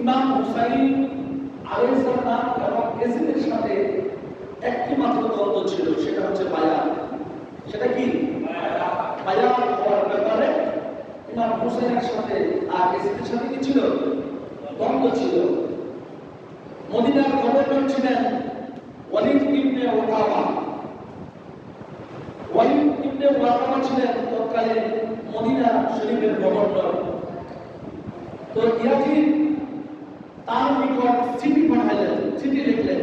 ইমাম হুসাইন আলাইহিসসালাম এবং এজিদের সাথে একটি মাত্র দ্বন্দ্ব ছিল, সেটা হচ্ছে বায়া সেটা কি? বায়া হওয়ার ব্যাপারে ইমাম হুসাইনের সাথে আর এজিদের সাথে কি ছিল? দ্বন্দ্ব ছিল। মদিনার গভর্নর ছিলেন ওয়ালিদ ইবনে ওয়াকাবা ওয়ালিদ ইবনে ওয়াকাবা ছিলেন তৎকালীন মদিনা শরীফের গভর্নর তো ইয়াজিদ তার নিকট চিঠি পাঠালেন চিঠি লিখলেন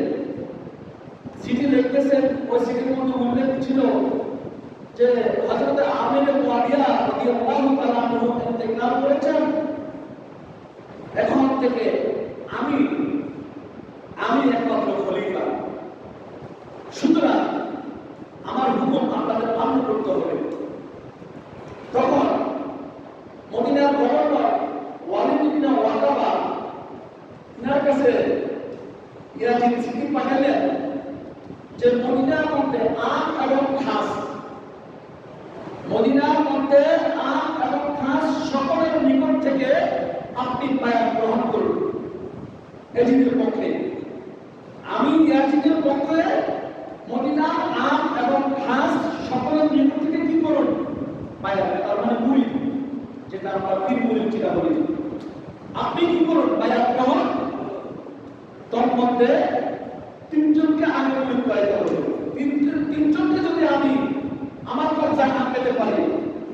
চিঠি লিখতেছেন ওই চিঠির মধ্যে উল্লেখ ছিল যে হযরত আমির মুয়াবিয়া রাদিয়াল্লাহু তাআলা আনহু ইন্তেকাল করেছেন এখন থেকে আমি আমি একমাত্র খলিফা সুতরাং আমার হুকুম আপনাদের পালন করতে হবে তখন মদিনার গভর্নর ওয়ালিদ ইবনে ওয়াকাবা ইনার কাছে ইয়াজিদ চিঠি পাঠালেন যে মদিনার মধ্যে আম এবং ঘাস মদিনার মধ্যে আম এবং ঘাস সকলের নিকট থেকে আপনি বায়াত গ্রহণ করুন এজিদের পক্ষে আমি ইয়াজিদের পক্ষে মদিনার আম এবং ঘাস সকলের নিকট থেকে কি করুন বায়াত তার মানে মুড়ি যেটা আমরা পীর মুড়ি যেটা বলি আপনি কি করুন বায়াত গ্রহণ মধ্যে তিনজনকে আমি হবে তিন- তিনজনকে যদি আমি আমার কথা না পেতে পারি,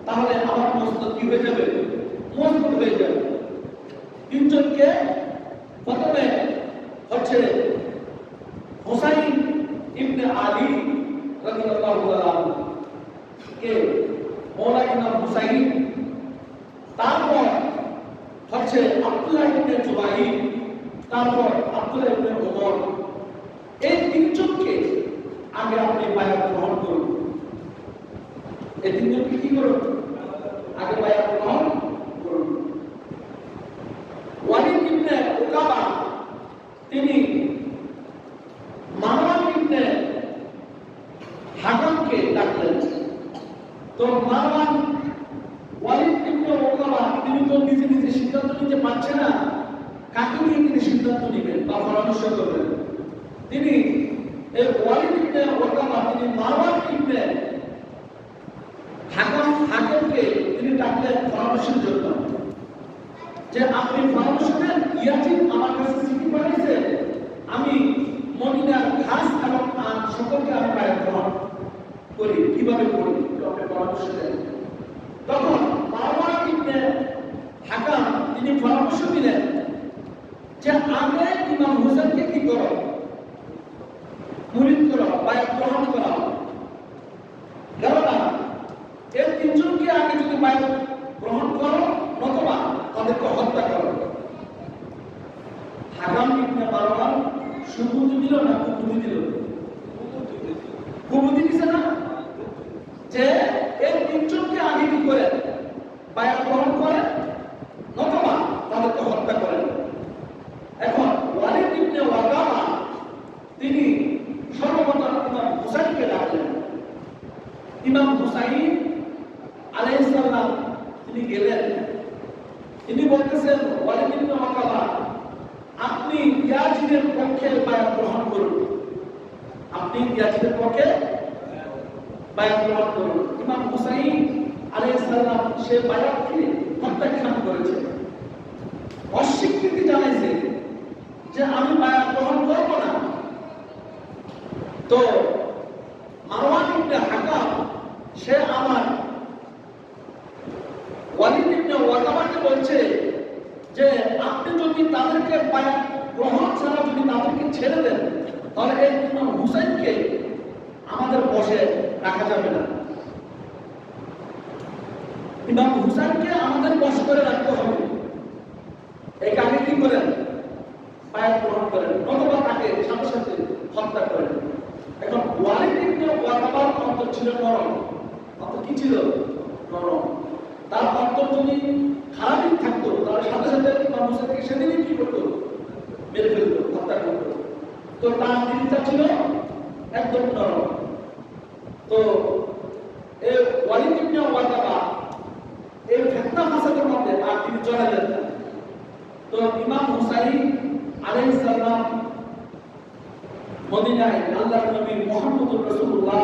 তাহলে আমার মস্তক কি হয়ে যাবে? মজবুত হয়ে যাবে তিনজনকে প্রথমে হচ্ছে হোসাইন ইবনে আলী রাদিয়াল্লাহু তাআলা কে মৌলা ইমাম হুসাইন তারপর হচ্ছে আব্দুল্লাহ ইবনে জুবাইর তারপর আব্দুল্লাহ ইবনে ওমর এই তিনজনকে আগে আপনি বায়াত গ্রহণ করুন এই তিনজনকে কি করুন আগে বায়াত গ্রহণ করুন ওয়ালিদ ইবনে উকাবা তিনি মারওয়ান ইবনে হাকামকে ডাকলেন তো মারওয়ান ওয়ালিদ ইবনে উকবা, তিনি তো নিজে নিজে সিদ্ধান্ত নিতে পারছে না। কাকে নিয়ে তিনি সিদ্ধান্ত নেবেন বা পরামর্শ করবেন? তিনি, এই ওয়ালিদ ইবনে উকবা, তিনি মারওয়ান ইবনে হাকাম হাকামকে তিনি ডাকলেন পরামর্শের জন্য যে আপনি পরামর্শ দেন ইয়াজিদ আমার কাছে চিঠি পাঠিয়েছে আমি মদিনার ঘাস এবং আম সকলকে আমি বাইরে গ্রহণ করি কীভাবে করি একটু আপনি পরামর্শ দেন তখন মারওয়ান ইবনে হাকাম তিনি পরামর্শ দিলেন যে আগে ইমাম হোসেনকে কি করো মুরিদ করো বায়াত গ্রহণ করা কেননা এর তিনজনকে আগে যদি বায়াত গ্রহণ করো, নতুবা তাদেরকে হত্যা করো। হাকাম ইবনে মারওয়ান সুবুদ্ধি দিল না কুবুদ্ধি দিল কুবুদ্ধি দিছে না যে এই তিনজনকে আগে কি করেন বায়াত গ্রহণ করেন নতুবা তাদেরকে হত্যা করেন এখন ওয়ালিদ ইবনে ওয়াকাবা তিনি সর্বপ্রথম ইমাম হুসাইনকে ডাকলেন ইমাম হুসাইন আলাইহিস সালাম তিনি গেলেন তিনি বলতেছেন ওয়ালিদ ইবনে ওয়াকাবা আপনি ইয়াজিদের পক্ষে বায়াত গ্রহণ করুন আপনি ইয়াজিদের পক্ষে বায়াত গ্রহণ করুন ইমাম হুসাইন আলাইহিস সালাম সে বায়াতকে প্রত্যাখ্যান করেছে। অস্বীকৃতি জানাইছে যে আমি বায়াত গ্রহণ করব না। তো মারওয়ান ইবনে হাকাম সে আমার ওয়ালিদ ইবনে ওয়াকাবাকে বলছে যে আপনি যদি তাদেরকে বায়াত গ্রহণ ছাড়া যদি তাদেরকে ছেড়ে দেন তাহলে এই ইমাম হুসাইনকে আমাদের বসে রাখা যাবে না ইমাম হুসাইনকে আমাদের বশ করে রাখতে হবে এই কাকে কি করেন বায়াত গ্রহণ করেন অথবা তাকে সাথে সাথে হত্যা করেন এখন ওয়ালিদ ইবনে ওয়াকাবার অন্তর ছিল নরম অন্তর কি ছিল? নরম তার অন্তর যদি খারাপই থাকতো তাহলে সাথে সাথে ইমাম হুসাইনকে সেদিনই কি করতো? মেরে ফেলতো, হত্যা করতো। তো তার দিনটা ছিল একদম নরম। তো এই ওয়ালিদ ইবনে এই ফিতনা ফাসাদের মধ্যে আর তিনি তো ইমাম হুসাইন আলাইহিস সালাম মদিনায় আল্লাহর নবী মুহাম্মদুর রাসূলুল্লাহ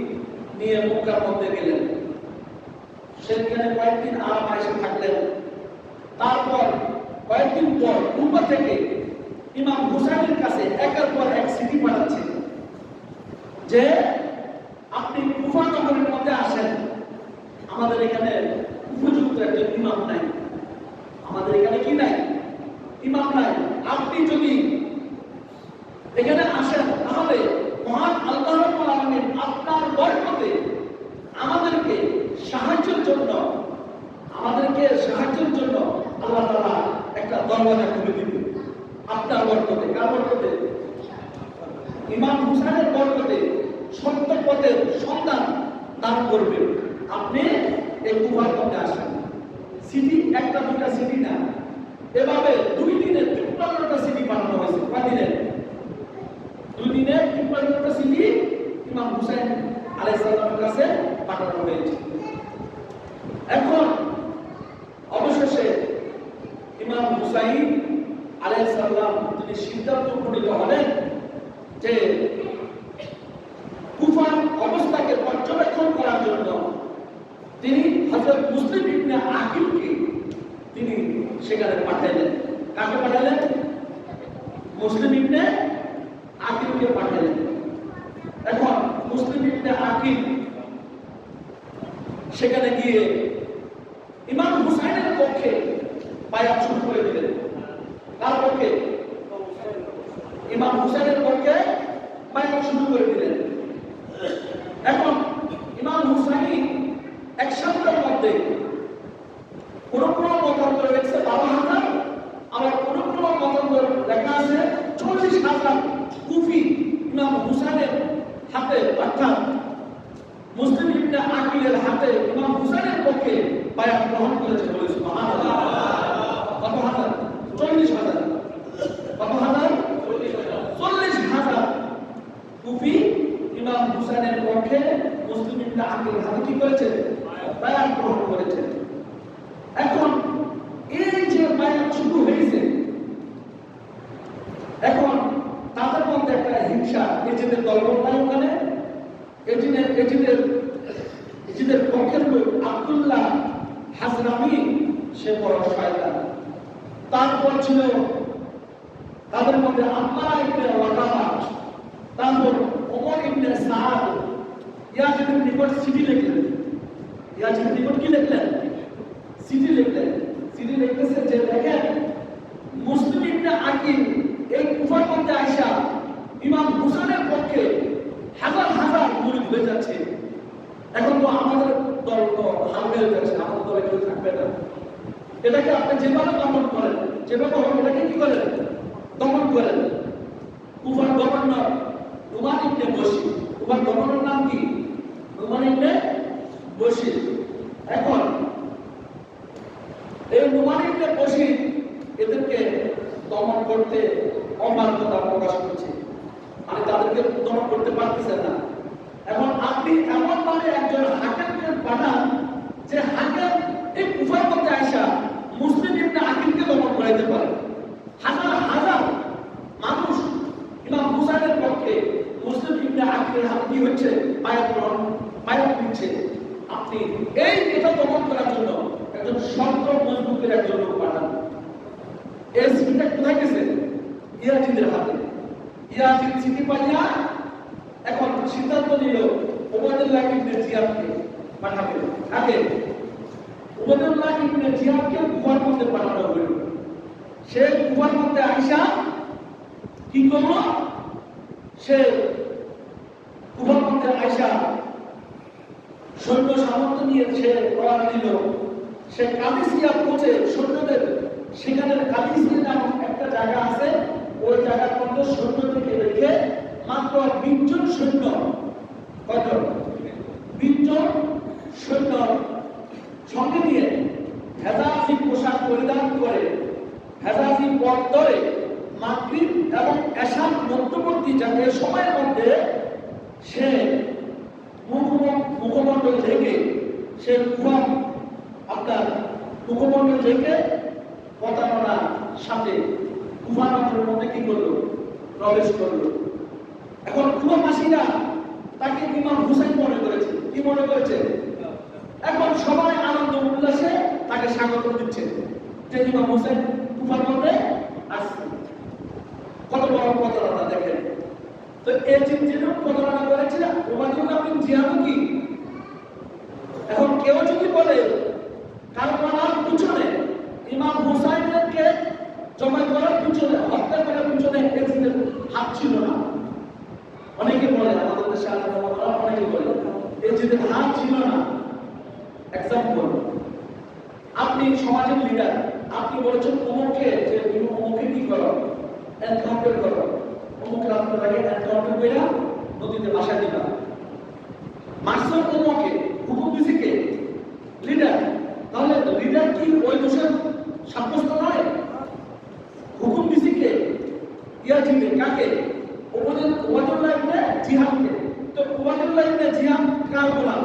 নিয়ে মক্কার মধ্যে গেলেন। সেখানে কয়েকদিন আরাম এসে থাকলেন। তারপর কয়েকদিন পর পূর্ব থেকে ইমাম হুসাইনের কাছে একের পর এক সিটি পাঠাচ্ছে যে, আপনি কুফা নগরের মধ্যে আসেন। আমাদের এখানে উপযুক্ত একজন ইমাম নাই। আমাদের এখানে কি নাই? ইমাম নাই। আপনি যদি এখানে আসেন, তাহলে মহান আল্লাহ আপনার বরকতে আমাদেরকে সাহায্যের জন্য, আমাদেরকে সাহায্যের জন্য আল্লাহ তাআলা একটা দরওয়াজা খুলে দিবে আপনার বরকতে কার বরকতে ইমাম হুসাইনের বরকতে সত্য পথের সন্ধান দান করবে। আপনি এই কুফার মধ্যে আসেন। সিটি একটা দুটা সিটি না এভাবে দুই দিনে তিপ্পান্নটা সিটি বানানো হয়েছে কয় দিনে দুই দিনে তিপ্পান্নটা সিটি ইমাম হুসাইন আলাইসাল্লামের কাছে পাঠানো হয়েছে এখন অবশেষে ইমাম হুসাইন আলাইসাল্লাম তিনি সিদ্ধান্ত উপনীত হলেন যে কুফার অবস্থাকে পর্যবেক্ষণ করার জন্য তিনি হযরত মুসলিম ইবনে আকিলকে তিনি সেখানে পাঠাইলেন। কাকে পাঠাইলেন? মুসলিম ইবনে আকিলকে পাঠাইলেন এখন মুসলিম ইবনে আকিল সেখানে গিয়ে ইমাম হুসাইনের পক্ষে বায়াত শুরু করে দিলেন তার পক্ষে ইমাম হুসাইনের পক্ষে বায়াত শুরু করে দিলেন এখন ইমাম হুসাইন এক সপ্তাহের মধ্যে কোন কোন মতান্তর লেখছে বারো হাজার আবার কোন কোন মতান্তর লেখা আছে চল্লিশ হাজার কুফি ইমাম হুসাইনের হাতে অর্থাৎ মুসলিম ইবনে আকিলের হাতে ইমাম হুসাইনের পক্ষে বায়াত গ্রহণ করেছে বলে সুবহানাল্লাহ কত হাজার চল্লিশ হাজার কত হাজার চল্লিশ হাজার কুফি ইমাম হুসাইনের পক্ষে মুসলিম ইবনে এখানে কি করেছে বায়াত গ্রহণ করেছে এখন এই যে বায়াত শুরু হয়েছে এখন তাদের মধ্যে একটা হিংসা এজিদের দলবল নাই ওখানে এজিদের এজিদের এজিদের পক্ষের লোক আব্দুল্লাহ হাজরামি সে বড় শয়তান তারপর ছিল তাদের মধ্যে আম্মার ইবনে ওয়াকাবা তারপর ওমর ইবনে সাদ ইয়াজিদের নিকট চিঠি লিখলেন ইয়াজিদের নিকট কি লিখলেন চিঠি লিখলেন চিঠি লিখতেছে যে দেখেন মুসলিম ইবনে আকিল এই কুফার মধ্যে আইসা ইমাম হুসাইনের পক্ষে হাজার হাজার মুরিদ হয়ে যাচ্ছে। এখন তো আমাদের দল তো হালকা হয়ে যাচ্ছে, আমাদের দলে কেউ থাকবে না। এটাকে আপনি যেভাবে দমন করেন, যেভাবে হোক, এটাকে কি করেন? দমন করেন কুফার গভর্নর রুমান ইবনে বসি কুফার গভর্নর নাম কি রুমান ইবনে বসি এখন এই রুমান ইবনে বসি এদেরকে দমন করতে অবাধ্যতা প্রকাশ করছে মানে তাদেরকে দমন করতে পারতেছেন না এখন আপনি এমন ভাবে একজন হাকিমকে পাঠান যে হাকিম এই কুফার মধ্যে আইসা মুসলিম ইবনে আকিলকে দমন করাইতে পারে হাজার হাজার মানুষ ইমাম হুসাইনের পক্ষে মুসলিম কি হচ্ছে? পায়ের গ্রহণ পায়ের দিচ্ছে আপনি এই এটা দমন করার জন্য একজন শক্ত মজবুতের একজন লোক পাঠান। এই সিটিটা কোথায় গেছে? ইয়াজিদের হাতে। ইয়াজিদ সিটি পাইয়া এখন সিদ্ধান্ত নিল ওবায়দুল্লাহ ইবনে জিয়াদকে পাঠাবে কাকে ওবায়দুল্লাহ ইবনে জিয়াদকে কুফার মধ্যে পাঠানো হলো সে কুফার মধ্যে আইসা কি করল সে কুফার মধ্যে আইসা সৈন্য সামর্থ্য নিয়ে সে রওনা দিল সে কাদিসিয়া পৌঁছে সৈন্যদের সেখানে কাদিসিয়া নামক একটা নামাজি পথ ধরে মাগরিব এবং এশার মধ্যবর্তী যা এ সময়ের মধ্যে সে মুখম- মুখমণ্ডল থেকে সে কুফা আপনার মুখমণ্ডল থেকে প্রতারণার সাথে কুফা নগরের মধ্যে কি করল প্রবেশ করল এখন কুফাবাসীরা তাকে ইমাম হুসাইন মনে করেছে কি মনে করেছে এখন সবাই আনন্দ উল্লাসে তাকে স্বাগত দিচ্ছে যে ইমাম হুসাইন কুফার মধ্যে আসছে কত বড় প্রতারণা দেখেন তো এই যে যেরকম প্রতারণা করেছে ওবায়দুল্লাহ বিন জিয়াদও কি? এখন কেউ যদি বলে কারবালার পিছনে ইমাম হুসাইনকে জমা করার পিছনে, হত্যা করার পিছনে এজিদের হাত ছিল না। অনেকে বলে, আমাদের দেশে আলাদা অনেকে বলে এজিদের হাত ছিল না। এক্সাম্পল আপনি সমাজের লিডার আপনি বলেছেন অমুককে যে তুমি অমুকে কি করো? এনকাউন্টার করো। এনকাউন্টার করে নদীতে বাসা দিবা। হুকুম লিডার তাহলে লিডার কি ওই দোষের সাব্যস্ত নয়? হুকুম দিছে ইয়াজিদে। কাকে? ওদের ওয়াদুল্লাহ ইবনে জিহাদকে। তো ওয়াদুল্লাহ ইবনে জিহাদ কার গোলাম?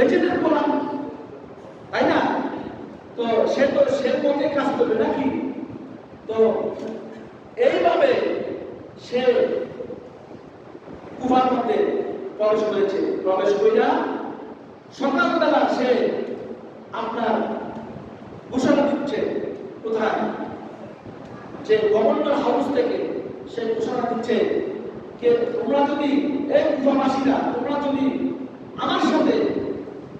এজিদের গোলাম। তাই না? তো সে তো সে পথে কাজ করবে নাকি তো এইভাবে সে কুফার মধ্যে প্রবেশ করেছে প্রবেশ কইরা সকালবেলা সে আপনার ঘোষণা দিচ্ছে কোথায় যে গভর্নর হাউস থেকে সে ঘোষণা দিচ্ছে যে তোমরা যদি এই কুফাবাসীরা তোমরা যদি আমার সাথে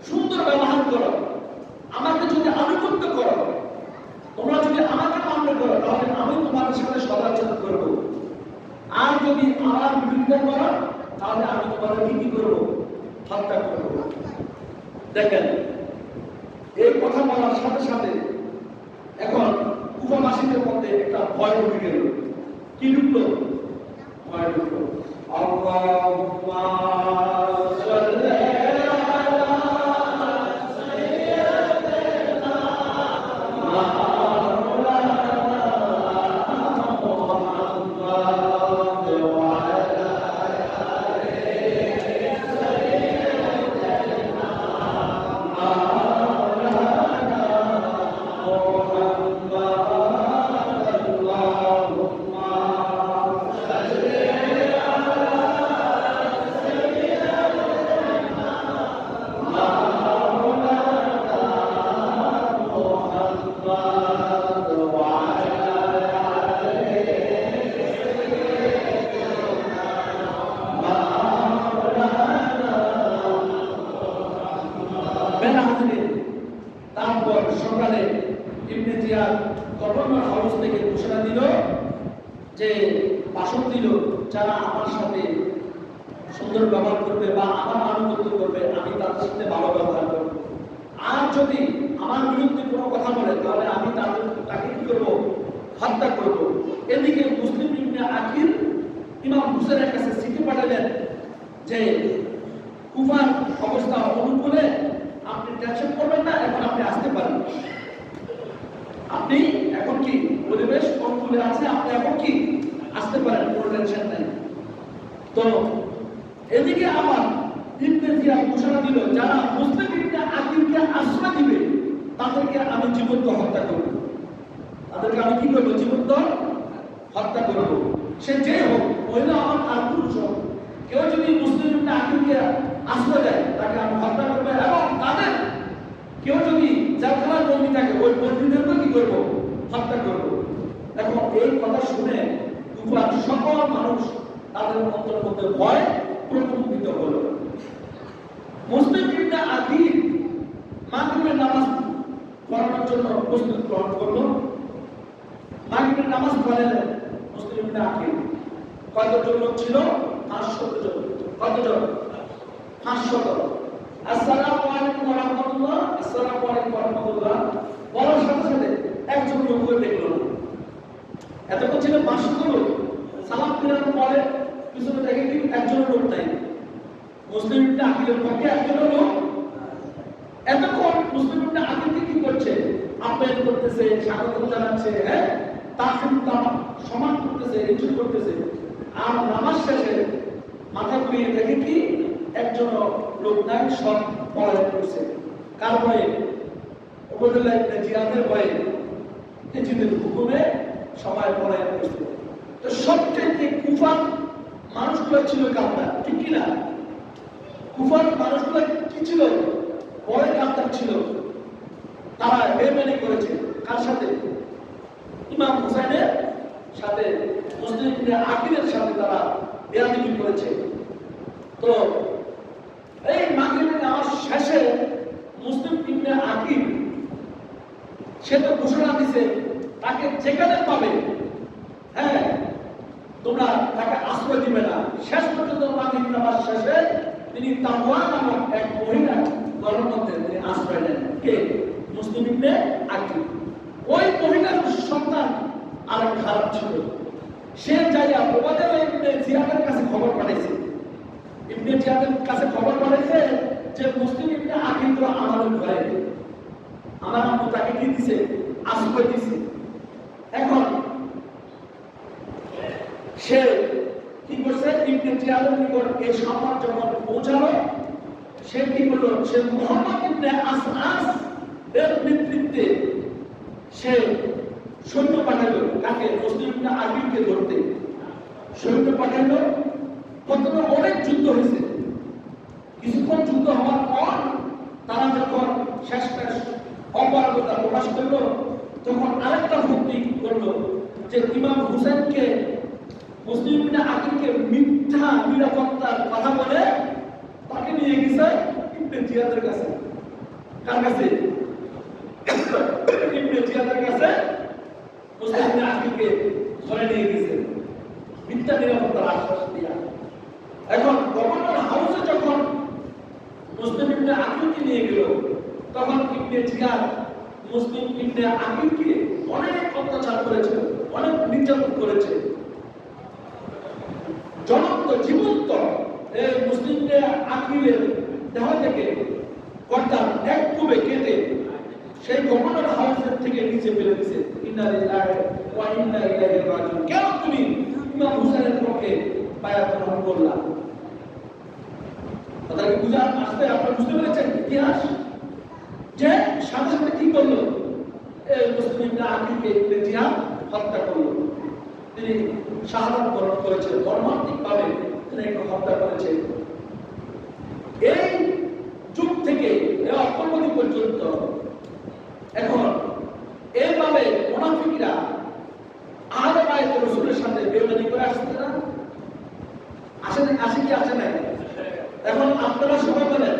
সুন্দর ব্যবহার করো আমাকে যদি আনুগত্য করো তোমরা যদি আমাকে মান্য করো তাহলে আমি তোমাদের সাথে সদাচরণ করব আর যদি আমার বিরুদ্ধে করো তাহলে আমি তোমাদেরকে কি করব হত্যা করব দেখেন, এই কথা বলার সাথে সাথে এখন উপবাসীদের মধ্যে একটা ভয় ঢুকে গেল। কি ঢুকলো অনুকূলে আছে, আপনি এখন কি? আসতে পারেন, কোনো টেনশন নাই। তো এদিকে আমার ইবনে ঘোষণা দিল, যারা মুসলিম ইবনে আকিলকে আশ্রয় দিবে, তাদেরকে আমি জীবন্ত হত্যা করব। তাদেরকে আমি কি করব? জীবন্ত হত্যা করব। সে যে হোক, মহিলা আমার আর পুরুষ হোক, কেউ যদি মুসলিম ইবনে আকিলকে আশ্রয় দেয়, তাকে আমি হত্যা করব এবং তাদের কেউ যদি জেলখানার বন্দী থাকে, ওই বন্দীদেরকে কি করব? হত্যা করব। এখন এই কথা শুনে কুফার সকল মানুষ তাদের অন্তরের মধ্যে ভয় প্রকম্পিত হলো। মুসলিম ইবনে আকিল মাগরিবের নামাজ পড়ানোর জন্য প্রস্তুত গ্রহণ করল। মাগরিবের নামাজ পড়লেন মুসলিম ইবনে আকিল কতজন লোক ছিল? পাঁচশো জন। কতজন? পাঁচশো জন আসসালামু আলাইকুম ওয়া রাহমাতুল্লাহ। আসসালামু আলাইকুম ওয়া রাহমাতুল্লাহ। বলার সাথে সাথে একজন লোক দেখল না। এতক্ষণ ছিল পাঁচশো সালাম ফেরানোর পরে পিছনে দেখে কি একজন লোক নাই। মুসলিমটা আকিলের পক্ষে একজন লোক এতক্ষণ মুসলিমটা আকিলকে কি করছে? আপেল করতেছে স্বাগত জানাচ্ছে হ্যাঁ? তার কিন্তু সমান করতেছে ইনজয় করতেছে। আর নামাজ শেষে মাথা ঘুরিয়ে দেখে কি একজন লোক নাই, সব পড়ায় করছে। কার ভয়ে উপজেলা ইবনে জিয়াদের ভয়ে এজিদের হুকুমে সবাই পড়ায় করছে তো সবচেয়ে কুফার মানুষগুলো ছিল কামরা ঠিক কিনা কুফার মানুষগুলো কি ছিল? বড় কামতার ছিল। তারা বেমেনি করেছে। কার সাথে? ইমাম হুসাইনের সাথে, মুসলিম আকিদের সাথে তারা বেয়াদিবি করেছে। তো এই মাগরিবের নামাজ শেষে মুসলিম ইবনে আকিব সে তো ঘোষণা দিছে তাকে যেখানে পাবে হ্যাঁ তোমরা তাকে আশ্রয় দিবে না। শেষ পর্যন্ত নামাজ শেষে তিনি তাওয়া নামক এক মহিলা ঘরের মধ্যে তিনি আশ্রয় নেন। কে? মুসলিম ইবনে আকিব ওই মহিলার সন্তান আর খারাপ ছিল। সে যাইয়া প্রবাদের ইবনে জিয়াদের কাছে খবর পাঠাইছে। ইবনে জিয়াদের কাছে খবর পাঠাইছে যে মুসলিম ইবনে আকিব আমাদের ঘরে। আমার আম্মু তাকে কি দিছে? আশ্রয় দিছে এখন সে কি করছে? ইবনে জিয়াদের নিকট এই সংবাদ যখন পৌঁছালো সে কি করল? সে মোহাম্মদ ইবনে আসআস এর নেতৃত্বে সে সৈন্য পাঠালো, তাকে মুসলিমরা আরবিকে ধরতে। সৈন্য পাঠালো। প্রথমে অনেক যুদ্ধ হয়েছে। কিছুক্ষণ যুদ্ধ হওয়ার পর তারা যখন শেষ শেষ অপারগতা প্রকাশ করল, তখন আরেকটা ভক্তি করল যে ইমাম হুসেনকে মুসলিমরা আকিবকে মিথ্যা, নিরাপত্তার কথা বলে তাকে নিয়ে গেছে ইবনে জিয়াদের কাছে। কার কাছে? ইবনে জিয়াদের কাছে মুসলিমরা আকিবকে ধরে নিয়ে গেছে। মিথ্যা, নিরাপত্তার আশ্বাস দিয়া। এখন গভর্নর হাউসে যখন মুসলিম ইবনে আকিবকে নিয়ে গেল, তখন ইবনে জিয়াদ মুসলিম ইবনে আকিবকে অনেক অত্যাচার করেছে, অনেক নির্যাতন করেছে। জনন্ত জীবন্ত মুসলিমদের আকিলের দেহ থেকে কর্তার এক কুবে কেটে সেই গভর্নর হাউসের থেকে নিচে ফেলে দিছে। কেন তুমি ইমাম হুসাইনের পক্ষে বায়াত গ্রহণ করলা? কথা কি বুঝা আসতে আপনারা বুঝতে পেরেছেন ইতিহাস? যে সাথে কি করল? মুসলিমরা আকিকে ইবনে হত্যা করল। তিনি শাহাদাত বরণ করেছেন মর্মান্তিক ভাবে তিনি একে হত্যা করেছেন। এই যুগ থেকে অল্পমতি পর্যন্ত এখন এইভাবে মোনাফিকরা আহলে বায়ত রসুলের সাথে বেমানি করে আসছে না? আসে আসে কি, আসে নাই? এখন আপনারা সবাই বলেন,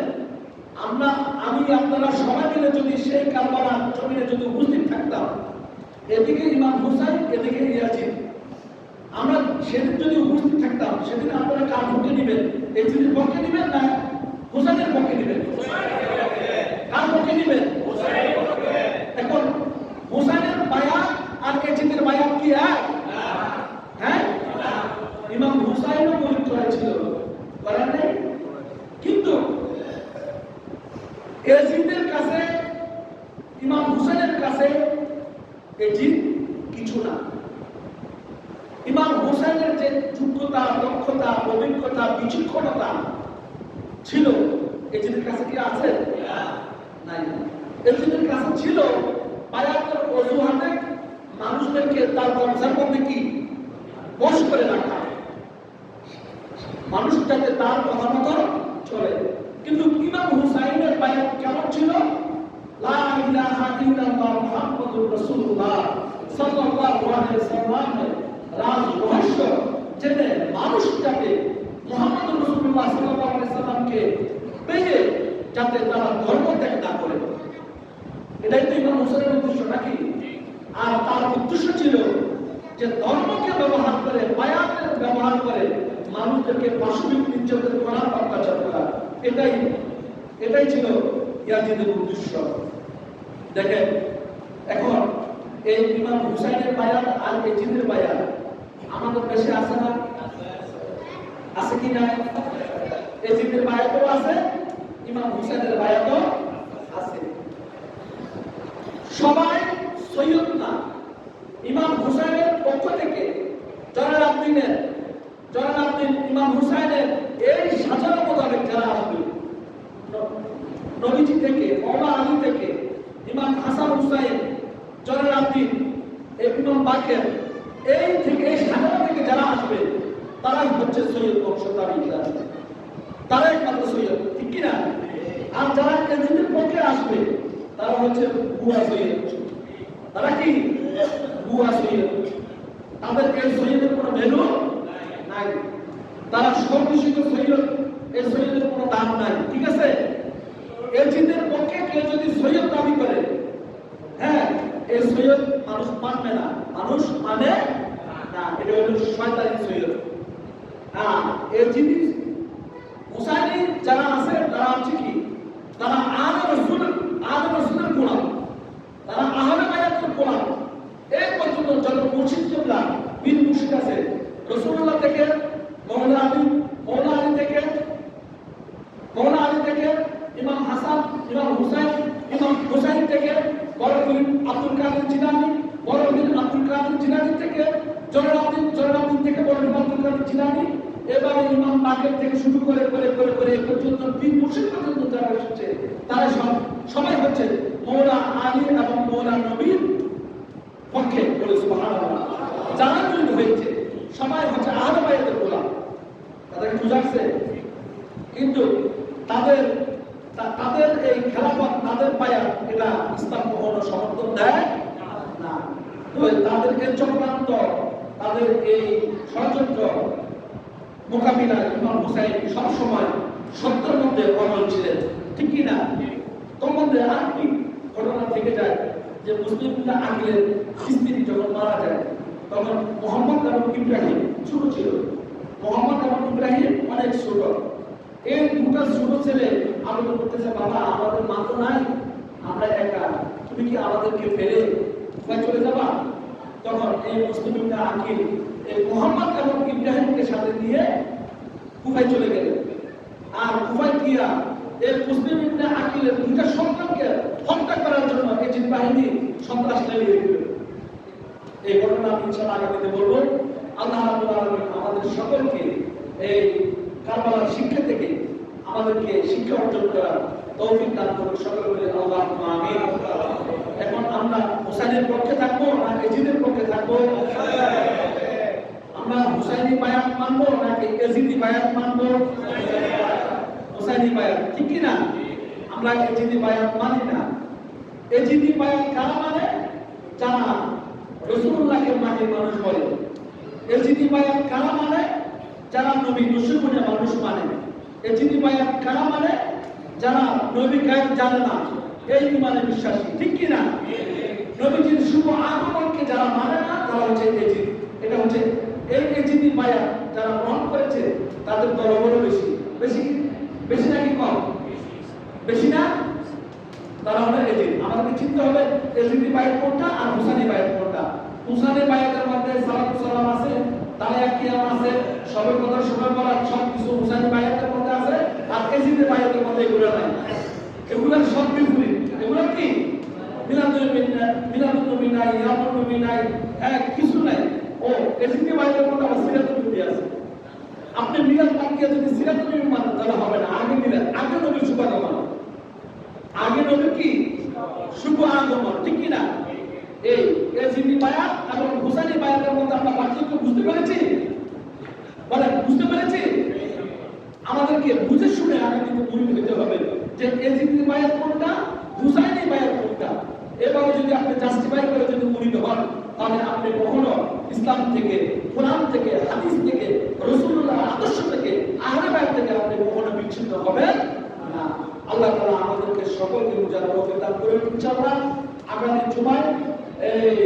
আমরা, আমি, আপনারা সবাই মিলে যদি সেই কারবালা জমিনে যদি উপস্থিত থাকতাম, এদিকে ইমাম হুসাইন, এদিকে ইয়াজিদ আমরা সেদিন যদি উপস্থিত থাকতাম, সেদিন আপনারা কার পক্ষে নেবেন এই পক্ষে নেবেন না? হোসেনের পক্ষে নেবেন কার পক্ষে নেবেন এখন হুসাইনের বায়াত আর এজিদের বায়াত কি এক হ্যাঁ ইমাম হুসাইনও গরিব করেছিল করেন নাই কিন্তু এজিদের কাছে ইমাম হুসাইনের কাছে এজিদ কিছু না ইমাম হোসেনের যে যোগ্যতা দক্ষতা অভিজ্ঞতা বিচক্ষণতা ছিল এজিদের কাছে কি আছে নাই এজিদের কাছে ছিল বায়াতের অজুহাতে মানুষদেরকে তার ব্যবসার মধ্যে কি বশ করে রাখা মানুষ যাতে তার কথা মতো চলে। কিন্তু ইমাম হুসাইনের বায়াত কেমন ছিল? রাজ পেয়ে যাতে ধর্ম করে। এটাই উদ্দেশ্য নাকি? আর তার উদ্দেশ্য ছিল যে ধর্মকে ব্যবহার করে বায়াতের ব্যবহার করে মানুষদেরকে পাশবিক নির্যাতন করা, অত্যাচার করা। এটাই এটাই ছিল ইয়াজিদের উদ্দেশ্য। দেখেন, এখন এই ইমাম হুসাইনের বায়াত আর এজিদের বায়াত আমাদের দেশে আছে না? আছে কি না এজিদের বায়াতও আছে, ইমাম হুসাইনের বায়াতও আছে। সবাই থেকে জনাল আব্দিনের জনাল আব্দিন ইমাম হুসাইনের এই সাজানো মোতাবেক যারা আসবে নবীজি থেকে মৌলা আলী থেকে, ইমাম হাসান হুসাইন জনাল আব্দিন ইমাম বাকের, এই থেকে, এই সাজানো থেকে যারা আসবে, তারাই হচ্ছে সৈয়দ বংশধারী তারা একমাত্র সৈয়দ, ঠিক কিনা আর যারা এজিদের পক্ষে আসবে, তারা হচ্ছে বুয়া সৈয়দ। তারা কি? বুয়া সৈয়দ। তাদের এই সৈয়দের সর্বশিত সৈয়দ পক্ষে কেউ যদি সৈয়দ দাবি করে হ্যাঁ এই সৈয়দ মানুষ মানবে না, মানুষ মানে না, এটা হলো শয়তানি সৈয়দ। হ্যাঁ এই জিনিস মুসাইনি যারা আছে তারা হচ্ছে কি তারা আদম রসুল আদম রসুলের গোলাম তারা আহলে বায়াতের গোলাম এই পর্যন্ত যত মুর্শিদ কিবলা বীর মুর্শিদ আছে রসুল্লাহ থেকে মৌলা আলী মৌলা আলী থেকে মৌলা আলী থেকে ইমাম হাসান ইমাম হুসাইন ইমাম হুসাইন থেকে বড়দিন আব্দুল কাদের জিলানি বড়দিন আব্দুল কাদের জিলানি থেকে জয়রাবদিন জয়রাবদিন থেকে বড়দিন আব্দুল কাদের জিলানি এবারে ইমাম বাকের থেকে শুরু করে করে করে করে এ পর্যন্ত বীর মুর্শিদ পর্যন্ত যারা এসেছে তারা সব সবাই হচ্ছে মৌলা আলী এবং মৌলা নবীর পক্ষে বলে সুবহানাল্লাহ। যারা হয়েছে সবাই হচ্ছে আহলে বায়াতের গোলাম তাদেরকে বুঝাচ্ছে কিন্তু তাদের তাদের এই খেলাফত তাদের পায়া এটা ইসলাম কখনো সমর্থন দেয়? না। তো তাদেরকে চক্রান্ত তাদের এই ষড়যন্ত্র মোকাবিলা ইমাম হুসাইন সবসময় সত্যের মধ্যে অনল ছিলেন। ঠিক কি না? তোর আর কি মুসলিমরা আকিলের স্ত্রী যখন মারা যায়, তখন মোহাম্মদ এবং ইব্রাহিম ছোট ছিল। মোহাম্মদ এবং ইব্রাহিম অনেক ছোট। এই দুটা ছোট ছেলে আবেদন করতেছে, বাবা, আমাদের মা তো নাই, আমরা একা। তুমি কি আমাদেরকে ফেলে কোথায় চলে যাবা? তখন এই মুসলিমরা আকিল এই মোহাম্মদ এবং ইব্রাহিমকে সাথে নিয়ে কুফায় চলে গেলেন। আর কুফায় গিয়া এই মুসলিম ইবনে আকিলের দুইটা সন্তানকে হত্যা করার জন্য এজিদ বাহিনী সন্ত্রাস দিল এই ঘটনা আমি ইনশাআল্লাহ আগামীতে বলব। আল্লাহ আমাদের সকলকে এই কারবালার শিক্ষা থেকে আমাদেরকে শিক্ষা অর্জন করার তৌফিক দান করুন। সকলে বলে আল্লাহ আমিন। এখন আমরা হোসেনের পক্ষে থাকব না এজিদের পক্ষে থাকব? আমরা হুসাইনি বায়াত মানবো নাকি এজিদি বায়াত মানবো? হুসাইনি বায়াত, ঠিক না? আমরা এজিদি বায়াত মানি না। এজিদি বায়াত কারা মানে যারা রসুল্লাহকে মানে মানুষ বলে। এজিদি বায়াত কারা মানে যারা নবী নসুমনে মানুষ মানে। এজিদি বায়াত কারা মানে যারা নবী গায়ব জানে না। এই মানে বিশ্বাসী। ঠিক কি না নবীজির শুভ আগমনকে যারা মানে না, তারা হচ্ছে এজিদ এটা হচ্ছে এই এজিদি মায়া যারা গ্রহণ করেছে, তাদের দলবল বেশি। বেশি বেশি নাকি কম? বেশি না? তারা হলো এজিদ আমাদেরকে চিনতে হবে এজিদি বায়াত কোনটা আর হুসানি বায়াত কোনটা। হুসানি বায়াতের মধ্যে সালাতু সালাম আছে তালিয়া কিয়াম আছে, সবে কথা সময় বলা সব কিছু হুসানি বায়াতের মধ্যে আছে, আর এজিদি বায়াতের মধ্যে এগুলো নাই। এগুলো সব বিপরীত এগুলো কি? মিলাদুল মিনা মিলাদুল নবী নাই ইয়ামুল নবী নাই হ্যাঁ কিছু নাই। ও এদিকে বাইরের মধ্যে আবার নবী আছে। আপনি মিলাদ বাক্যে যদি সিরাতুল নবী মানেন, তাহলে হবে না। আগে মিলাদ, আগে শুভ আগমন আগে নবী কি? শুভ আগমন, ঠিক কি না এই এজিদি বায়াত এবং হুসাইনি বায়াতের মধ্যে আমরা পার্থক্য বুঝতে পেরেছি? বলেন, বুঝতে পেরেছি? আমাদেরকে বুঝে শুনে আগামীতে মুড়ি হতে হবে যে এজিদি বায়াত কোনটা হুসাইনি বায়াত কোনটা? এভাবে যদি আপনি জাস্টিফাই করে যদি মুড়িদ হন, তাহলে আপনি কখনো ইসলাম থেকে, কোরআন থেকে, হাদিস থেকে রসুল্লাহ আদর্শ থেকে, আহলে বায়াত থেকে আপনি কখনো বিচ্ছিন্ন হবেন না। আল্লাহ তালা আমাদেরকে সকলকে মুজার করতে দান করে ইনশাল্লাহ আগামী জুমায় এই